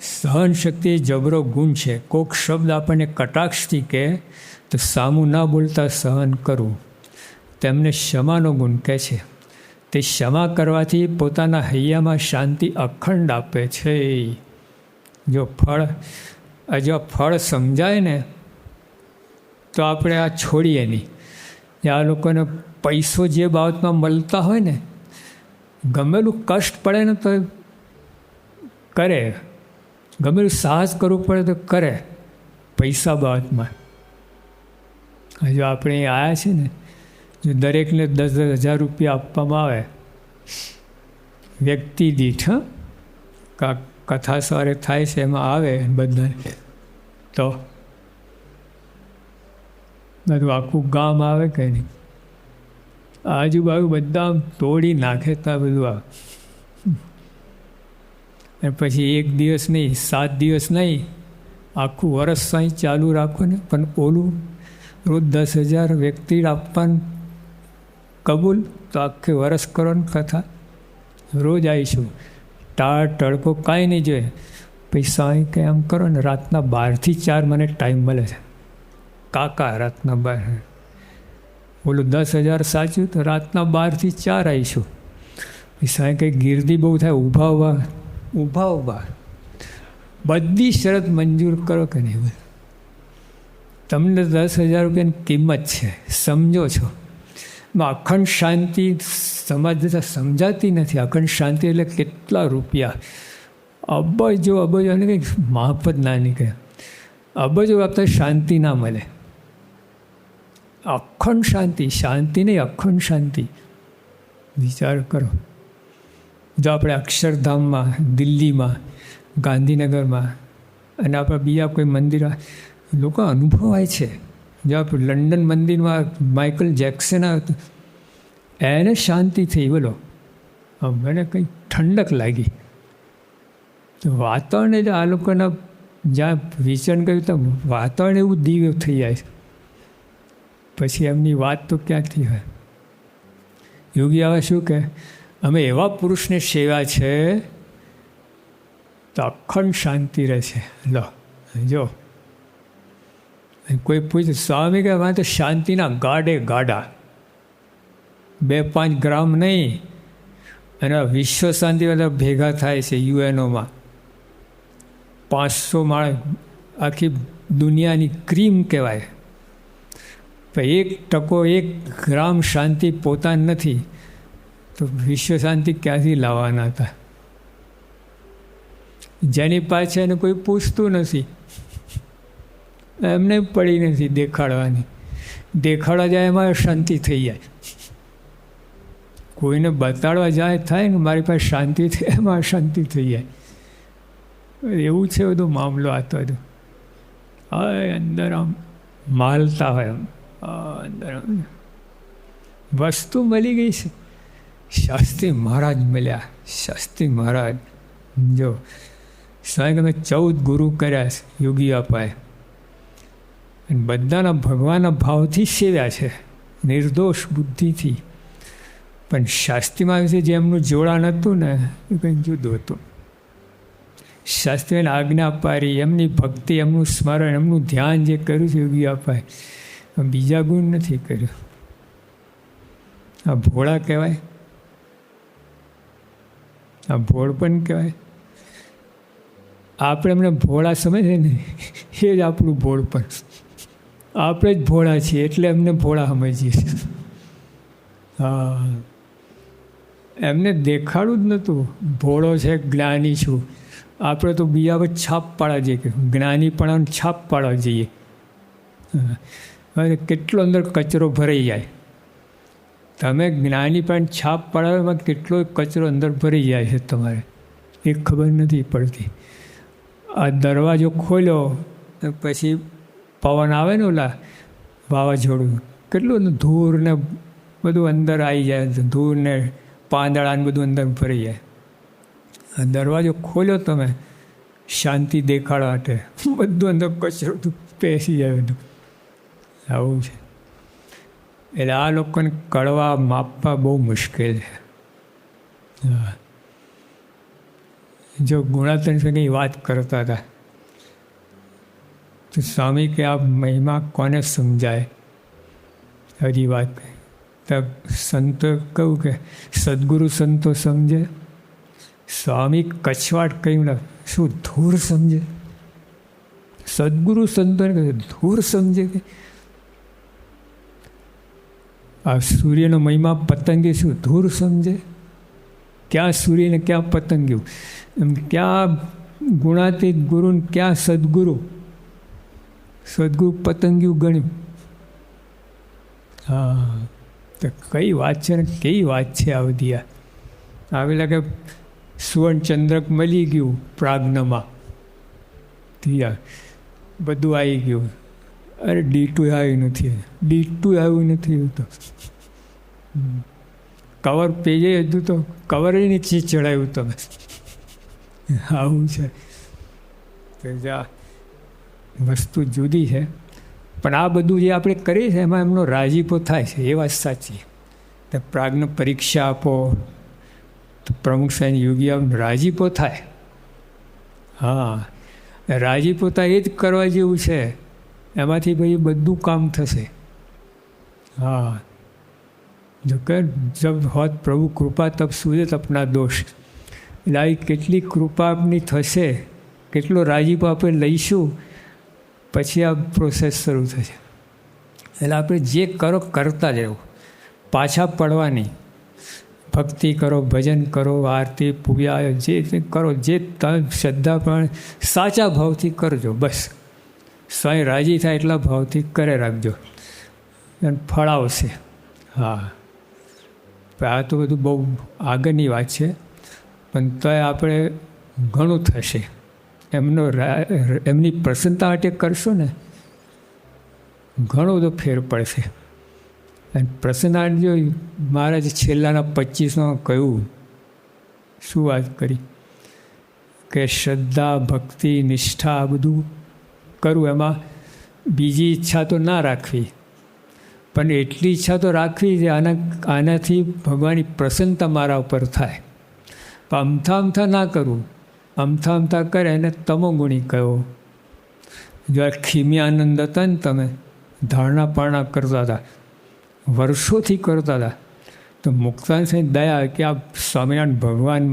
સહન શક્તિ જબરો ગુણ છે. કોક શબ્દ આપણને કટાક્ષથી કહે તો સામું ના બોલતા સહન કરવું તેમને ક્ષમાનો ગુણ કહે છે. તે ક્ષમા કરવાથી પોતાના હૈયામાં શાંતિ અખંડ આપે છે. જો ફળ જો ફળ સમજાય ને, તો આપણે આ છોડીએ નહીં. આ લોકોને પૈસો જે બાબતમાં મળતા હોય ને, ગમેલું કષ્ટ પડે ને તો કરે. ગમેલું સાહસ કરવું પડે તો કરે. પૈસા બાબતમાં. હજુ આપણે આવ્યા છે ને, જો દરેકને દસ દસ હજાર રૂપિયા આપવામાં આવે, વ્યક્તિ દીઠ? કા કથા સવારે થાય છે એમાં આવે બધાને, તો? બધું આખું ગામ આવે કે નહીં? આજુબાજુ બધા તોડી નાખે ત્યાં બધું આવે. અને પછી એક દિવસ નહીં, સાત દિવસ નહીં, આખું વરસ સાંઈ ચાલુ રાખો ને પણ ઓલું રોજ દસ હજાર વ્યક્તિ આપવાનું કબૂલ, તો આખે વરસ કરો ને કથા. રોજ આવીશું. ટાળ ટળકો કાંઈ નહીં જોઈએ. પછી સાંઈ કંઈ આમ કરો ને, રાતના બારથી ચાર મને ટાઈમ મળે છે. કાકા, રાતના બાર. ઓલું દસ હજાર સાચું, તો રાતના બારથી ચાર આવીશું. સાંઈ કંઈ ગીર્દી બહુ થાય, ઊભા ઊભા ઊભા ઊભા. બધી શરત મંજૂર કરો કે નહીં? તમને દસ હજાર રૂપિયાની કિંમત છે. સમજો છો. અખંડ શાંતિ સમાજ સમજાતી નથી. અખંડ શાંતિ એટલે કેટલા રૂપિયા? અબજો અબજો અને કંઈક જ ના નીકળે. અબજો આપતા શાંતિ ના મળે. અખંડ શાંતિ શાંતિ નહીં, અખંડ શાંતિ. વિચાર કરો. જો આપણે અક્ષરધામમાં, દિલ્હીમાં, ગાંધીનગરમાં અને આપણા બીજા કોઈ મંદિર લોકો અનુભવાય છે. જો આપણે લંડન મંદિરમાં માઇકલ જેક્સન આવ્યો એને શાંતિ થઈ, બોલો. મને કંઈ ઠંડક લાગી. તો વાતાવરણ આ લોકોના જ્યાં વિચરણ કર્યું તો વાતાવરણ એવું દિવ્ય થઈ જાય. પછી એમની વાત તો ક્યાંથી હોય? યોગી આવે શું કે અમે એવા પુરુષની સેવા છે તો અખંડ શાંતિ રહે છે. લો, જો. કોઈ પૂછે, સ્વામી, કે તો શાંતિના ગાડે ગાડા બે પાંચ ગ્રામ નહીં. અને વિશ્વ શાંતિ બધા ભેગા થાય છે યુએનઓમાં પાંચસો માળ આખી દુનિયાની ક્રીમ કહેવાય. એક ટકો એક ગ્રામ શાંતિ પોતાની નથી. તો વિશ્વ શાંતિ ક્યાંથી લાવવાના હતા? જેની પાસે એને કોઈ પૂછતું નથી. એમને પડી નથી દેખાડવાની. દેખાડવા જાય એમાં શાંતિ થઈ જાય. કોઈને બતાડવા જાય થાય ને મારી પાસે શાંતિ થઈ એમાં શાંતિ થઈ જાય. એવું છે બધું મામલો આ તો બધું. હા અંદર આમ માલતા હોય આમ. અંદર વસ્તુ મળી ગઈ છે. શાસ્ત્રી મહારાજ મળ્યા. શાસ્ત્રી મહારાજ, જો સ્વાય તમે ચૌદ ગુરુ કર્યા યોગી અપાય અને બધાના ભગવાનના ભાવથી સેવ્યા છે, નિર્દોષ બુદ્ધિથી. પણ શાસ્ત્રીમાં વિશે જે એમનું જોડાણ હતું ને, એ કંઈ જુદું હતું. શાસ્ત્રીને આજ્ઞા પારી એમની ભક્તિ, એમનું સ્મરણ, એમનું ધ્યાન જે કર્યું છે યોગી અપાય બીજા ગુણ નથી કર્યું. આ ભોળા કહેવાય. આ ભોળ પણ કહેવાય. આપણે એમને ભોળા સમજે ને, એ જ આપણું ભોળ પણ. આપણે જ ભોળા છીએ એટલે એમને ભોળા સમજીએ. હા. એમને દેખાડું જ નહોતું. ભોળો છે, જ્ઞાની છું. આપણે તો બીજા પર છાપ પાડવા જઈએ જ્ઞાનીપણાને જ્ઞાની પણ છાપ પાડવા જઈએ. હવે કેટલો અંદર કચરો ભરાઈ જાય. તમે જ્ઞાની પણ છાપ પાડવામાં કેટલો કચરો અંદર ભરી જાય છે તમારે? એ ખબર નથી પડતી. આ દરવાજો ખોલ્યો પછી પવન આવે ને ઓલા વાવાઝોડું, કેટલું ધૂળ ને બધું અંદર આવી જાય ધૂળ ને પાંદડા ને બધું અંદર ભરી જાય. દરવાજો ખોલ્યો તમે, શાંતિ દેખાડવા માટે. બધું અંદર કચરો પેસી જાય બધું. આવું છે. એટલે આ લોકોને કડવા માપવા બહુ મુશ્કેલ છે. જો ગુણાતન કંઈ વાત કરતા હતા, તો સ્વામી કે આ મહિમા કોને સમજાય? હજી વાત તો સંતો કહું કે સદગુરુ સંતો સમજે? સ્વામી કછવાટ કહ્યું ને, શું ધૂર સમજે? સદગુરુ સંતોને ધૂર સમજે કે આ સૂર્યનો મહિમા પતંગી શું ધૂર સમજે? ક્યાં સૂર્યને ક્યાં પતંગિયું? એમ ક્યાં ગુણાતીત ગુરુને ક્યાં સદગુરુ? સદગુરુ પતંગિયું ગણ્યું. હા, તો કઈ વાત છે ને? કઈ વાત છે આ બધી આ? આવેલા કે સુવર્ણ ચંદ્રક મળી ગયું પ્રાગ્નમાં. ધીયા, બધું આવી ગયું. અરે ડીટું આવ્યું નથી. ડી ટુ આવ્યું નથી તો. કવર પેજે હતું તો કવર નીચે ચડાવ્યું તમે. આવું છે. જા વસ્તુ જુદી છે. પણ આ બધું જે આપણે કરીએ છીએ એમાં એમનો રાજીપો થાય છે. એ વાત સાચી. તો પ્રાગ્ન પરીક્ષા આપો. તો પ્રમુખ સાહેબ યોગી આમ રાજીપો થાય. હા. રાજીપો થાય એ જ કરવા જેવું છે. એમાંથી ભાઈ બધું કામ થશે. હા. જો કે જબ હોત પ્રભુ કૃપા તપ સૂજે તપના દોષ. એટલે આવી કેટલી કૃપા આપની થશે, કેટલો રાજીપો આપણે લઈશું, પછી આ પ્રોસેસ શરૂ થશે. એટલે આપણે જે કરો કરતા રહેવું પાછા પડવાની. ભક્તિ કરો, ભજન કરો, આરતી, પૂજા, જે કરો, જે તમે શ્રદ્ધા પણ સાચા ભાવથી કરજો, બસ. સ્વયં રાજી થાય એટલા ભાવથી કરે રાખજો. અને ફળ આવશે. હા. આ તો બધું બહુ આગળની વાત છે. પણ તોય આપણે ઘણું થશે. એમનો એમની પ્રસન્નતા માટે કરશો ને, ઘણો બધો ફેર પડશે. અને પ્રસન્નાટ જો મહારાજ છેલ્લાના પચીસમાં કહ્યું, શું વાત કરી? કે શ્રદ્ધા, ભક્તિ, નિષ્ઠા બધું કરવું એમાં બીજી ઈચ્છા તો ના રાખવી. પણ એટલી ઈચ્છા તો રાખવી જે આના, આનાથી ભગવાનની પ્રસન્નતા મારા ઉપર થાય. પણ અમથા અમથા ના કરવું અમથા અમથા કરે એને તમોગુણી કહો. જો આ ખીમી આનંદ હતા ને તમે, ધારણા પારણા કરતા હતા, વર્ષોથી કરતા હતા, તો મુક્તાન સાહેબ દયા કે આ સ્વામિનારાયણ ભગવાન